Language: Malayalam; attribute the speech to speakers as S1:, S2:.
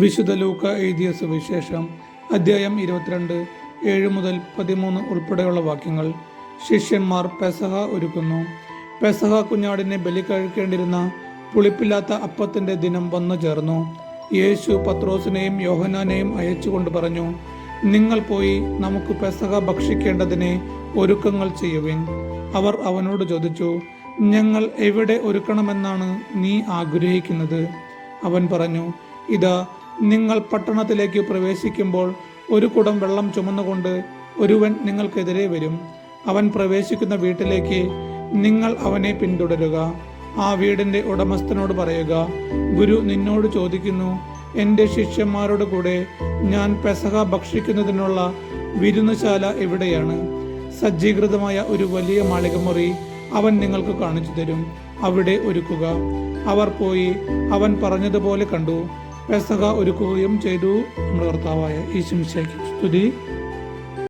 S1: വിശുദ്ധ ലൂക്ക എഴുതിയ സുവിശേഷം അദ്ധ്യായം ഇരുപത്തിരണ്ട് ഏഴ് മുതൽ പതിമൂന്ന് ഉൾപ്പെടെയുള്ള വാക്യങ്ങൾ. ശിഷ്യന്മാർ പെസഹ ഒരുക്കുന്നു. പെസഹ കുഞ്ഞാടിനെ ബലി കഴിക്കേണ്ടിരുന്ന പുളിപ്പില്ലാത്ത അപ്പത്തിന്റെ ദിനം വന്നു ചേർന്നു. യേശു പത്രോസിനെയും യോഹനാനെയും അയച്ചുകൊണ്ട് പറഞ്ഞു നിങ്ങൾ പോയി നമുക്ക് പെസഹ ഭക്ഷിക്കേണ്ടതിനെ ഒരുക്കങ്ങൾ ചെയ്യുവിൻ. അവർ അവനോട് ചോദിച്ചു ഞങ്ങൾ എവിടെ ഒരുക്കണമെന്നാണ് നീ ആഗ്രഹിക്കുന്നത്? അവൻ പറഞ്ഞു ഇതാ നിങ്ങൾ പട്ടണത്തിലേക്ക് പ്രവേശിക്കുമ്പോൾ ഒരു കുടം വെള്ളം ചുമന്നുകൊണ്ട് ഒരുവൻ നിങ്ങൾക്കെതിരെ വരും. അവൻ പ്രവേശിക്കുന്ന വീട്ടിലേക്ക് നിങ്ങൾ അവനെ പിന്തുടരുക. ആ വീടിന്റെ ഉടമസ്ഥനോട് പറയുക ഗുരു നിന്നോട് ചോദിക്കുന്നു എന്റെ ശിഷ്യന്മാരോട് കൂടെ ഞാൻ പെസഹ ഭക്ഷിക്കുന്നതിനുള്ള വിരുന്നുശാല എവിടെയാണ്? സജ്ജീകൃതമായ ഒരു വലിയ മാളികമുറി അവൻ നിങ്ങൾക്ക് കാണിച്ചു തരും. അവിടെ ഒരുക്കുക. അവർ പോയി അവൻ പറഞ്ഞതുപോലെ കണ്ടു. പെസഹ ഒരുക്കുകയും ചെയ്തു. നമ്മുടെ കർത്താവായ ഈശംശയ്ക്ക് സ്തുതി.